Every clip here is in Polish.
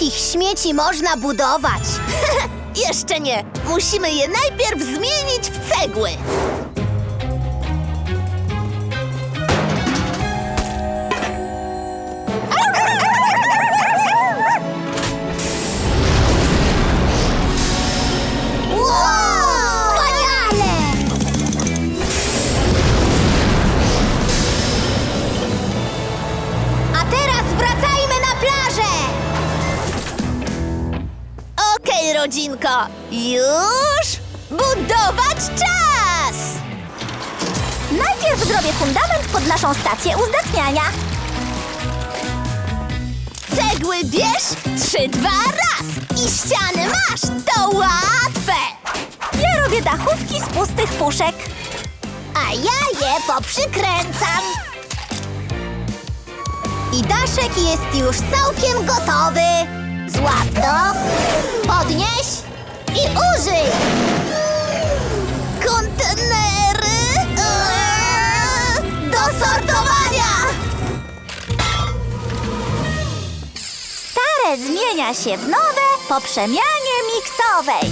takich śmieci można budować. Jeszcze nie. Musimy je najpierw zmienić w cegły. Rodzinko. Już budować czas! Najpierw zrobię fundament pod naszą stację uzdatniania. Cegły bierz, trzy, dwa, raz! I ściany masz! To łatwe! Ja robię dachówki z pustych puszek. A ja je poprzykręcam. I daszek jest już całkiem gotowy. Złap to, podnieś i użyj. Kontenery eee, do sortowania! Stare zmienia się w nowe po przemianie miksowej.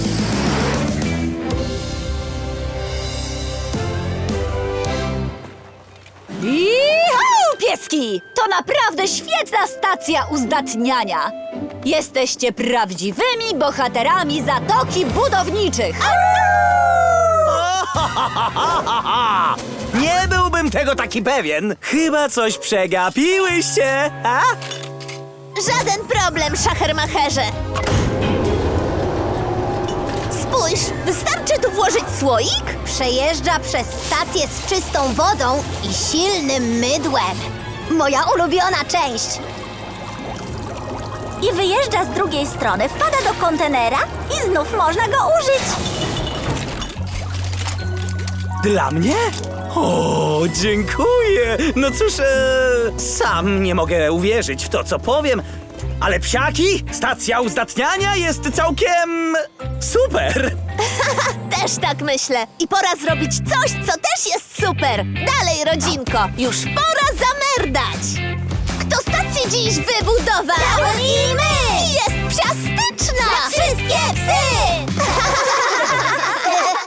Iho, pieski! To naprawdę świetna stacja uzdatniania! Jesteście prawdziwymi bohaterami Zatoki Budowniczych! Nie byłbym tego taki pewien. Chyba coś przegapiłyście, a? Żaden problem, szachermacherze. Spójrz, wystarczy tu włożyć słoik? Przejeżdża przez stację z czystą wodą i silnym mydłem. Moja ulubiona część. I wyjeżdża z drugiej strony, wpada do kontenera i znów można go użyć. Dla mnie? O, dziękuję. No cóż, e, sam nie mogę uwierzyć w to, co powiem, ale psiaki, stacja uzdatniania jest całkiem super. Też tak myślę. I pora zrobić coś, co też jest super. Dalej, rodzinko, już pora zamerdać. Dziś wybudowały i my! Jest